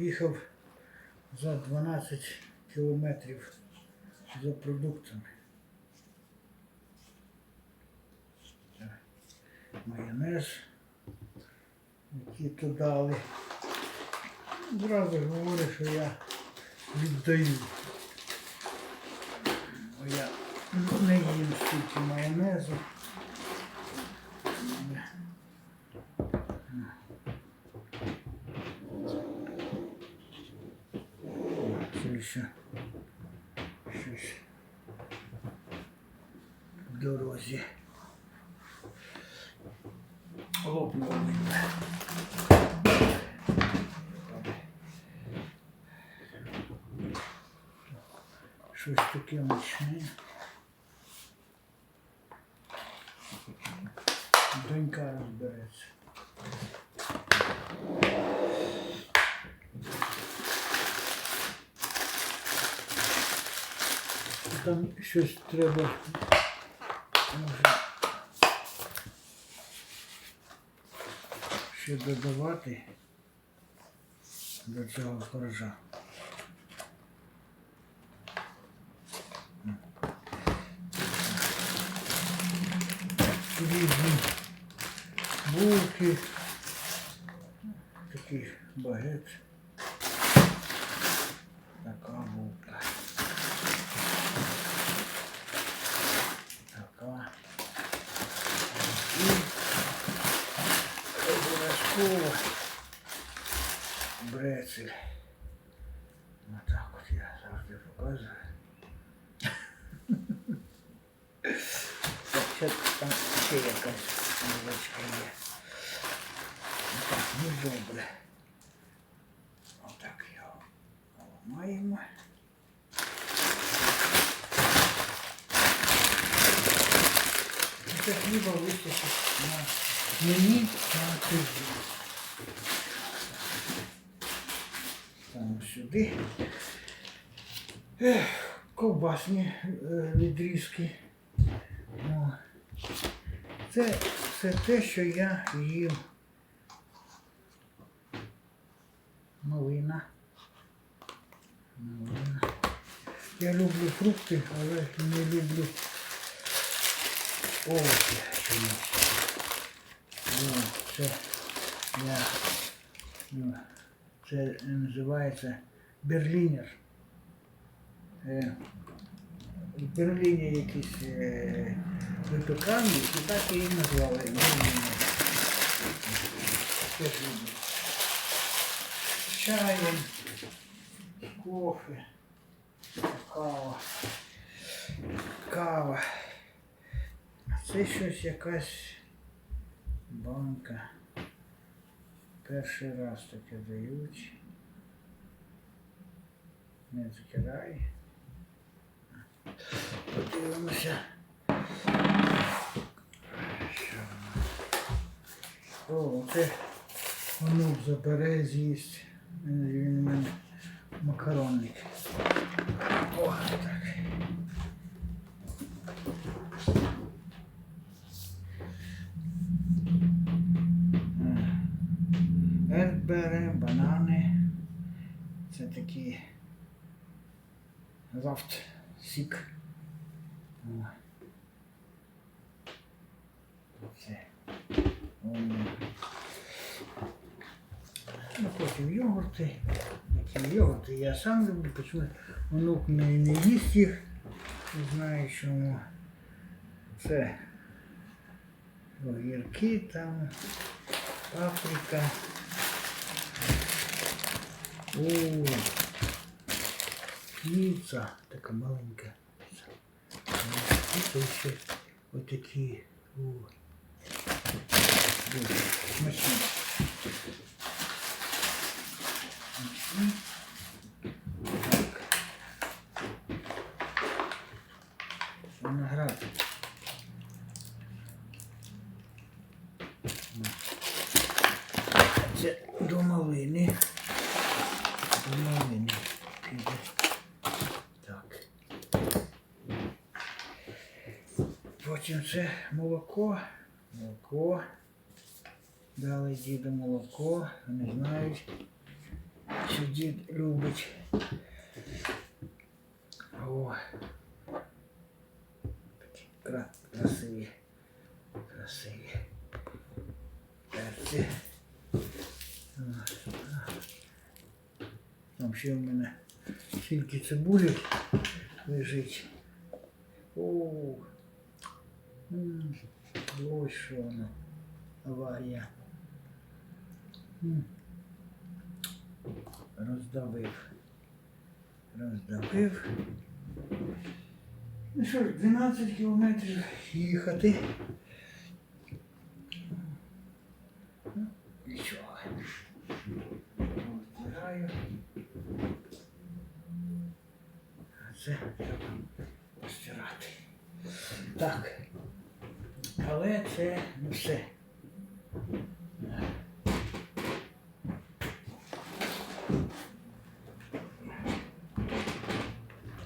їхав за 12 кілометрів за продуктами. Майонез, який то дали. Зразу говорю, що я віддаю. Бо я не їм стільки майонезу. Це щось в дорозі. Лопнуло. Щось таке мощне. Щось треба. Може, ще додавати до цього коржа. обов'язково брецель. Отак от я завжди показую. Спочатку там ще якась невеличка є. Так, ну добре. Отак його ламаємо. Це хліба вистачить на мені на тиждень. Ставимо сюди. Ех, ковбасні е, відрізки. Це все те, що я їм. Малина. Малина. Я люблю фрукти, але не люблю овочі. Це я, ну, це називається берлінер. Е, в Берліні якісь е, випіканні, і так її назвали. Берлінер. З кофе, кава. Кава. Це щось якась банка. Перший раз таке дають. Не закидай. Подивимося. О, це онук забере з'їсть. Він у мене макаронник. О, так. Такі зафт сік. Потім йогурти. Які йогурти я сам люблю, почему онук не, не їсть їх. Не знаю чому. Це огірки там, паприка. О, піца, така маленька піца. І тут ще отакі. О. Дуже смачні. Смачні. Так. Виноград. Це до малини. До малини піде. Так. Потім це молоко. Молоко. Дали діду молоко. Вони знають. що дід любить. О. Такі красиві. Красиві. Перці. Там ще в мене стільки цибулі лежить. О, М, ось що воно. Аварія. Роздавив. Роздавив. Ну що ж, 12 кілометрів їхати. Ну, Нічого. Втираю. А це треба постирати. Так. Але це не все.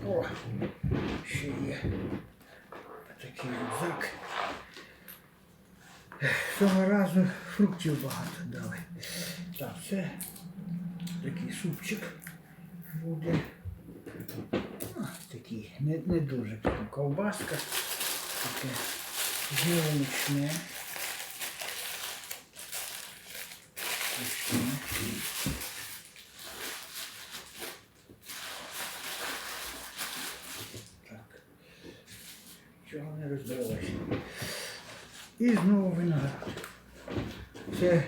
О, ще є такий рюкзак. Цього разу фруктів багато дали. Так, це такий супчик буде. А, такий, не, не дуже ковбаска. Таке Смачне. Так. Чого не розбилося. І знову виноград. Це е,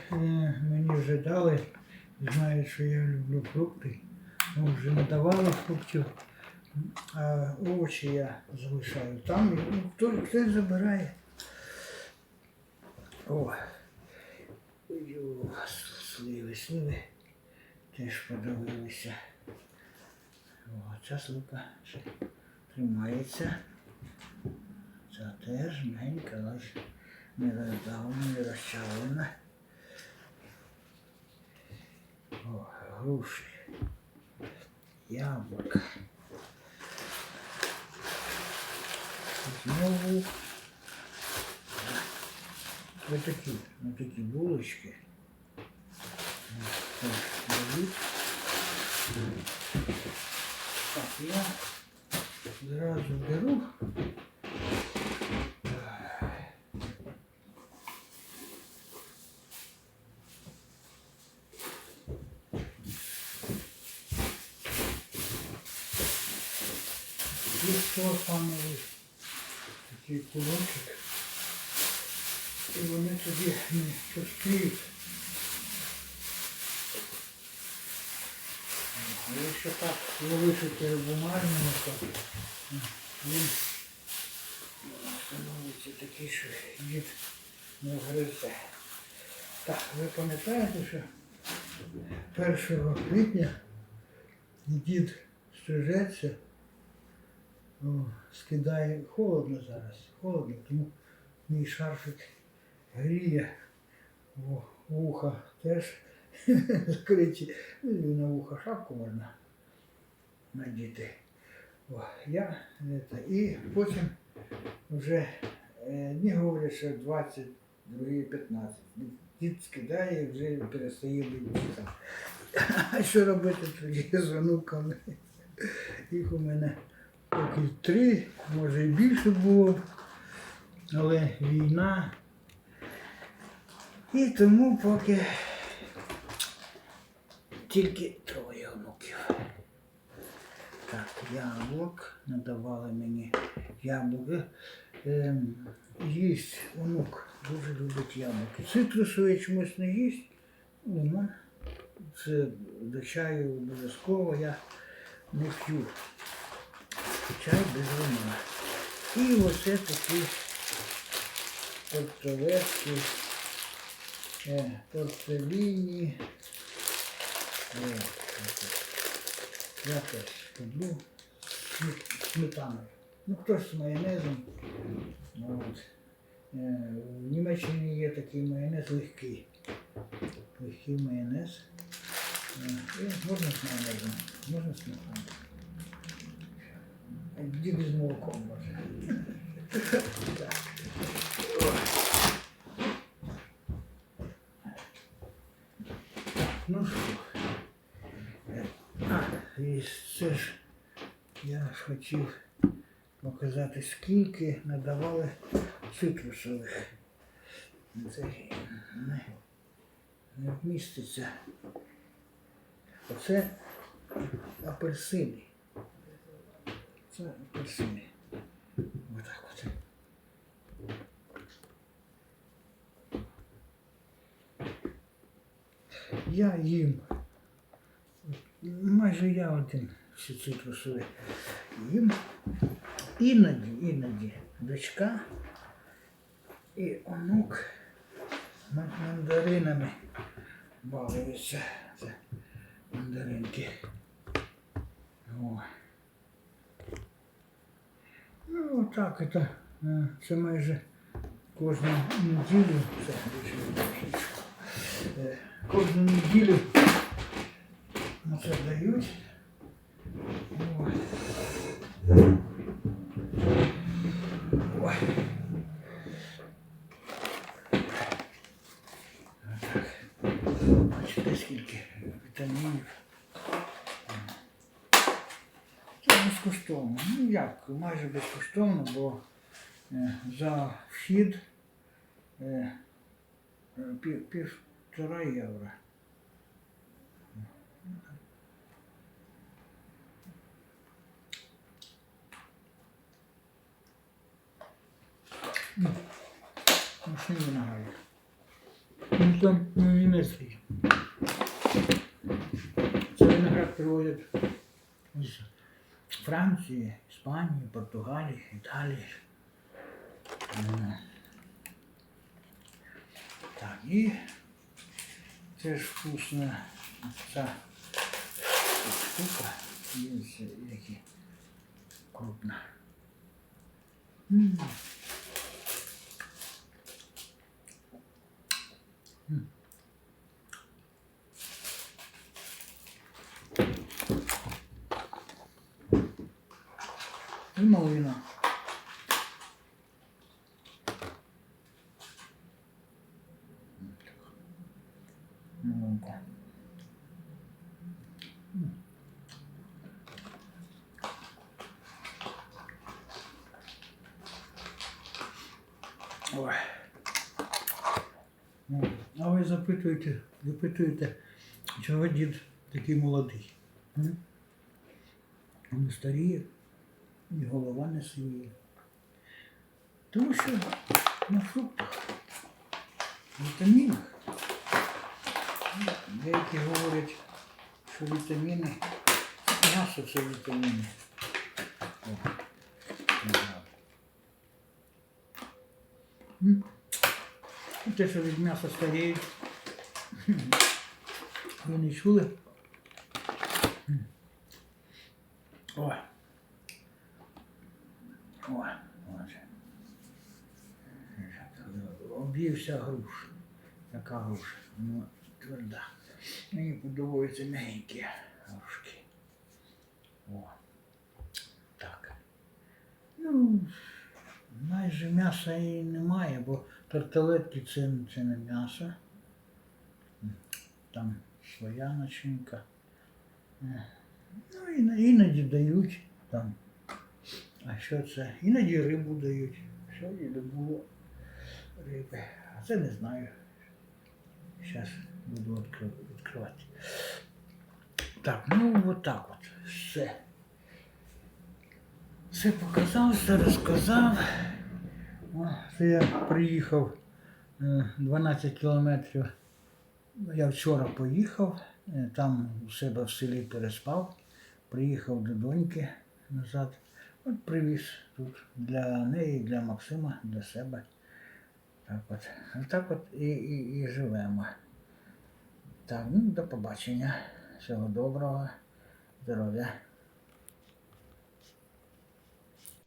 мені вже дали. Знають, що я люблю фрукти. Ну, вже не давали фруктів, а овочі я залишаю там. Хто, хтось забирає. О, сливи, сливи теж подивилися. О, ця сливка ще тримається. Ця теж маленька, але не роздавлена, не розчавлена. О, груші. Яблука. Знову ось такі, ось такі булочки. Ось, дають. Так, я зразу беру. І селофановий такий кулончик. І вони тоді не пустіють. Якщо так залишити бумажному, то він становиться такий, що дід не гризе. Так, ви пам'ятаєте, що 1 квітня дід стрижеться, скидає холодно зараз, холодно, тому мій шарфик гріє, вуха теж закриті. Ну, на вуха шапку можна надіти. О, я это, і потім вже е, дні говорять, що 20, другі 15. Дід скидає і вже перестає битися. А що робити тоді з онуками? Їх у мене поки три, може і більше було, але війна. І тому поки тільки троє онуків. Так, яблук надавали мені яблуки. Ем, їсть онук, дуже любить яблуки. Цитрусовий чомусь не їсть. Лимон. Це до чаю обов'язково я не п'ю. Чай без лимона. І оце такі е, тортеліні. О, таке. Я теж люблю сметаною. Ну, хтось з майонезом. Ну, От. Е, В Німеччині є такий майонез легкий. Легкий майонез. Е, І можна з майонезом, можна з сметаною. Діди з молоком може. Так. Ну що, І це ж я хотів показати, скільки надавали цитрусових. Це не, не вміститься. Оце апельсини. Це апельсини. Отак от. Я їм. Майже я один всі цитрусові їм. Іноді, іноді дочка і онук ман- мандаринами балуються. Це мандаринки. О. Ну, отак это. е, Це майже кожну неділю. Це, е, кожну неділю на це дають. Ой. Ой. Отак. Бачите, скільки вітамінів. Це безкоштовно. Ну як, майже безкоштовно, бо е, за вхід е, півтора євро. Смачний виноград. Ну там ну, німецький. Це виноград привозять з Франції, Іспанії, Португалії, Італії. Так, і це ж вкусна ця штука. Є які крупна. І малина. Ну, А ви запитуєте, запитуєте, чого дід такий молодий? Не старіє, і голова не сіє. Тому що на фруктах, вітамінах. Деякі говорять, що вітаміни, м'ясо це вітаміни. О? Ну, Те, що від м'яса старіють. Ви не чули? М. Ой. Ой, боже. Об'ївся груш. Яка груша? Ну, тверда. Мені подобаються м'ягенькі грушки. О. Так. Ну, майже м'яса і немає, бо тарталетки це, це не м'ясо. Там своя начинка. Е, Ну, іно- іноді дають там. А що це? Іноді рибу дають. Сьогодні було риби. А це не знаю. Зараз буду відкривати. Так, ну от от. Все. Все показав, все розказав. О, Це я приїхав е, 12 кілометрів. Я вчора поїхав, е, там у себе в селі переспав, приїхав до доньки назад. От привіз тут для неї, для Максима, для себе. Так от. Так от і, і, і живемо. Так, ну до побачення. Всього доброго, здоров'я.